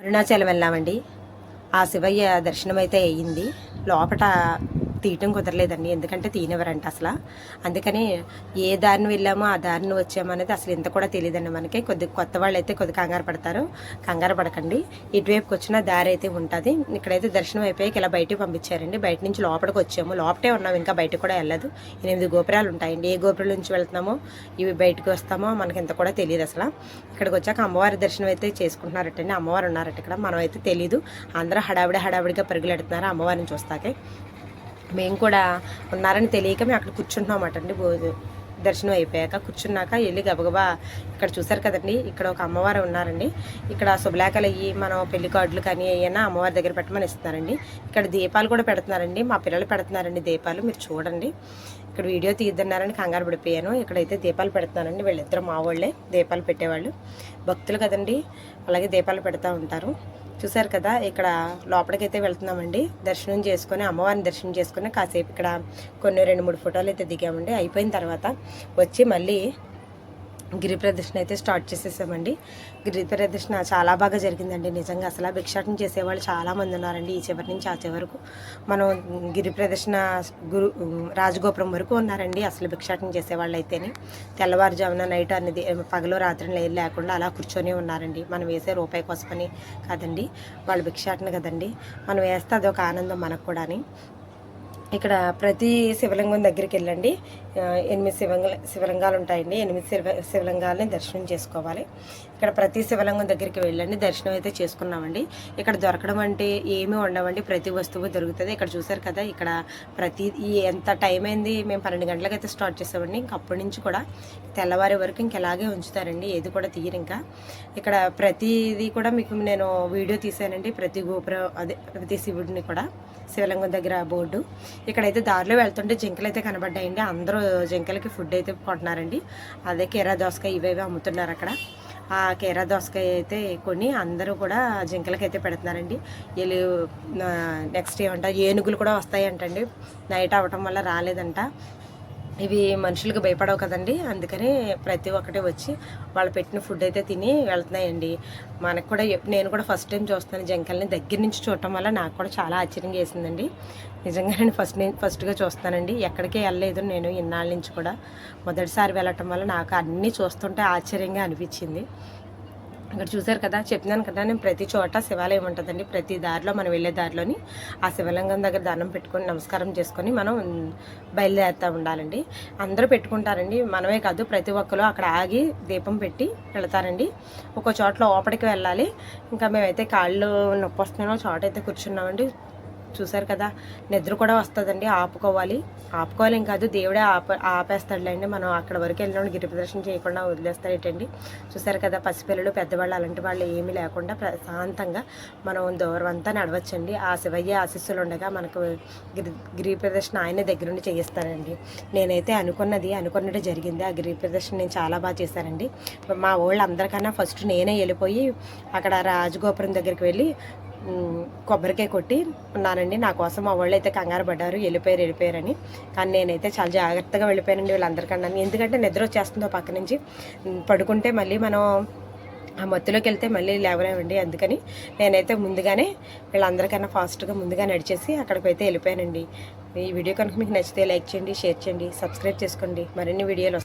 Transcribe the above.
అరుణాచలం వెళ్ళామండి. ఆ శివయ్య దర్శనం అయితే అయ్యింది. లోపట తీయటం కుదరలేదండి. ఎందుకంటే తీయనివ్వరంట అసలు. అందుకని ఏ దారిని వెళ్ళామో ఆ దారిని వచ్చామో అనేది అసలు ఇంత కూడా తెలియదండి మనకి. కొద్ది కొత్త వాళ్ళు అయితే కొద్ది కంగారు పడతారు. కంగారు పడకండి. ఇటువైపుకి వచ్చిన దారి అయితే ఉంటుంది. ఇక్కడైతే దర్శనం అయిపోయాక ఇలా బయటికి పంపించారండి. బయట నుంచి లోపలికి వచ్చాము. లోపటే ఉన్నాం. ఇంకా బయటకు కూడా వెళ్ళదు. ఎనిమిది గోపురాలు ఉంటాయండి. ఏ గోపురం నుంచి వెళ్తున్నామో ఇవి బయటకు వస్తామో మనకి ఇంత కూడా తెలియదు అసలు. ఇక్కడికి వచ్చాక అమ్మవారి దర్శనం అయితే చేసుకుంటున్నారటండి. అమ్మవారు ఉన్నారట ఇక్కడ. మనం అయితే తెలియదు అందరూ హడావిడి హడావిడిగా పరుగులెడుతున్నారు అమ్మవారిని చూస్తాకే. మేము కూడా ఉన్నారని తెలియక మేము అక్కడ కూర్చుంటున్నాం అండి. భోజనం దర్శనం అయిపోయాక కూర్చున్నాక వెళ్ళి గబగబా ఇక్కడ చూసారు కదండి. ఇక్కడ ఒక అమ్మవారు ఉన్నారండి. ఇక్కడ శుభలేఖలు అయ్యి మనం పెళ్ళి కార్డులు కానీ ఏమైనా అమ్మవారి దగ్గర పెట్టమని ఇస్తున్నారండి. ఇక్కడ దీపాలు కూడా పెడుతున్నారండి. మా పిల్లలు పెడుతున్నారండి దీపాలు. మీరు చూడండి. ఇక్కడ వీడియో తీద్దన్నారని కంగారు పడిపోయాను. ఇక్కడైతే దీపాలు పెడుతున్నారండి. వీళ్ళిద్దరు మా వాళ్ళే దీపాలు పెట్టేవాళ్ళు. భక్తులు కదండి. అలాగే దీపాలు పెడతా ఉంటారు. చూసారు కదా ఇక్కడ లోపలికైతే వెళ్తున్నామండి. దర్శనం చేసుకొని అమ్మవారిని దర్శనం చేసుకొని కాసేపు ఇక్కడ కొన్ని రెండు మూడు ఫోటోలు అయితే దిగామండి. అయిపోయిన తర్వాత వచ్చి మళ్ళీ గిరి ప్రదర్శన అయితే స్టార్ట్ చేసేసామండి. గిరి ప్రదర్శన చాలా బాగా జరిగిందండి. నిజంగా అసలు భిక్షాటం చేసేవాళ్ళు చాలామంది ఉన్నారండి ఈ చివరి నుంచి ఆ చివరకు మనం గిరి ప్రదర్శన గురు రాజగోపురం వరకు ఉన్నారండి అసలు భిక్షాటం చేసేవాళ్ళు అయితేనే తెల్లవారుజామున నైట్ అనేది పగలు రాత్రి లే- లేకుండా అలా కూర్చొని ఉన్నారండి. మనం వేసే రూపాయి కోసమని కాదండి వాళ్ళు భిక్షాటన కదండి. మనం వేస్తే అదొక ఆనందం మనకు కూడా అని ఇక్కడ ప్రతి శివలింగం దగ్గరికి వెళ్ళండి. ఎనిమిది శివంగ శివలింగాలు ఉంటాయండి ఎనిమిది శివ శివలింగాలని దర్శనం చేసుకోవాలి. ఇక్కడ ప్రతి శివలింగం దగ్గరికి వెళ్ళండి. దర్శనం అయితే చేసుకున్నామండి. ఇక్కడ దొరకడం అంటే ఏమీ ఉండవండి. ప్రతి వస్తువు దొరుకుతుంది. ఇక్కడ చూసారు కదా ఇక్కడ ప్రతి ఎంత టైం అయింది? మేము పన్నెండు గంటలకు అయితే స్టార్ట్ చేసామండి. ఇంక అప్పటి నుంచి కూడా తెల్లవారి వరకు ఇంక ఇలాగే ఉంచుతారండి. ఏది కూడా తీయరు ఇంకా. ఇక్కడ ప్రతిది కూడా మీకు నేను వీడియో తీసానండి. ప్రతి గోపురం అదే ప్రతి శివుడిని కూడా శివలింగం దగ్గర బోర్డు. ఇక్కడైతే దారిలో వెళ్తుంటే జింకలు అయితే కనబడ్డాయండి. అందరూ జింకలకి ఫుడ్ అయితే కొంటున్నారండి. అదే కీరా దోసకాయ ఇవేవి అమ్ముతున్నారు అక్కడ. ఆ కీరా దోసకాయ అయితే కొని అందరూ కూడా జింకలకి అయితే పెడుతున్నారండి. వీళ్ళు నెక్స్ట్ ఏమంటారు ఏనుగులు కూడా వస్తాయంటండి. నైట్ అవ్వటం వల్ల రాలేదంట. ఇవి మనుషులకు భయపడవు కదండి. అందుకని ప్రతి ఒక్కటి వచ్చి వాళ్ళు పెట్టిన ఫుడ్ అయితే తిని వెళ్తున్నాయండి. మనకు కూడా నేను కూడా ఫస్ట్ టైం చూస్తాను జంకల్ని. దగ్గర నుంచి చూడటం వల్ల నాకు కూడా చాలా ఆశ్చర్యంగా వేసిందండి నిజంగా నేను ఫస్ట్ ఫస్ట్గా చూస్తానండి ఎక్కడికే వెళ్ళలేదు నేను ఇన్నాళ్ళ నుంచి కూడా. మొదటిసారి వెళ్ళటం వల్ల నాకు అన్నీ చూస్తుంటే ఆశ్చర్యంగా అనిపించింది. ఇక్కడ చూసారు కదా చెప్తున్నాను కదా నేను ప్రతి చోట శివాలయం ఉంటుందండి. ప్రతి దారిలో మనం వెళ్ళే దారిలోని ఆ శివలింగం దగ్గర దండం పెట్టుకొని నమస్కారం చేసుకొని మనం బయలుదేరుతూ ఉండాలండి. అందరూ పెట్టుకుంటారండి. మనమే కాదు ప్రతి ఒక్కరు అక్కడ ఆగి దీపం పెట్టి వెళతారండి. ఒక చోట లోపలికి వెళ్ళాలి. ఇంకా మేమైతే కాళ్ళు నొప్పి వస్తున్నాం చోట అయితే కూర్చున్నామండి. చూసారు కదా నిద్ర కూడా వస్తుందండి ఆపుకోవాలి. ఆపుకోవాలి ఏం కాదు దేవుడే ఆప ఆపేస్తాడులేండి. మనం అక్కడ వరకు వెళ్ళినప్పుడు గిరి ప్రదర్శన చేయకుండా వదిలేస్తాడేటండి చూసారు కదా పసిపిల్లలు పెద్దవాళ్ళు అలాంటి వాళ్ళు ఏమీ లేకుండా ప్రశాంతంగా మనం దూరం అంతా నడవచ్చండి. ఆ శివయ్య ఆశీస్సులు ఉండగా మనకు గిరి గిరి ప్రదర్శన ఆయన దగ్గర నుండి చేయిస్తారండి. నేనైతే అనుకున్నది అనుకున్నట్టు జరిగింది. ఆ గిరి ప్రదర్శన నేను చాలా బాగా చేశానండి. మా వాళ్ళు అందరికన్నా ఫస్ట్ నేనే వెళ్ళిపోయి అక్కడ రాజగోపురం దగ్గరికి వెళ్ళి కొబ్బరికాయ కొట్టి ఉన్నానండి. నా కోసం మా వాళ్ళు అయితే కంగారు పడ్డారు. వెళ్ళిపోయారు వెళ్ళిపోయారని. కానీ నేనైతే చాలా జాగ్రత్తగా వెళ్ళిపోయానండి వీళ్ళందరికన్నా. ఎందుకంటే నిద్ర వచ్చేస్తుందో పక్క నుంచి. పడుకుంటే మళ్ళీ మనం ఆ మత్తులోకి వెళ్తే మళ్ళీ లేవలేమండి. అందుకని నేనైతే ముందుగానే వీళ్ళందరికన్నా ఫాస్ట్గా ముందుగా నడిచేసి అక్కడికి అయితే వెళ్ళిపోయానండి. ఈ వీడియో కనుక మీకు నచ్చితే లైక్ చేయండి షేర్ చేయండి సబ్స్క్రైబ్ చేసుకోండి. మరిన్ని వీడియోలు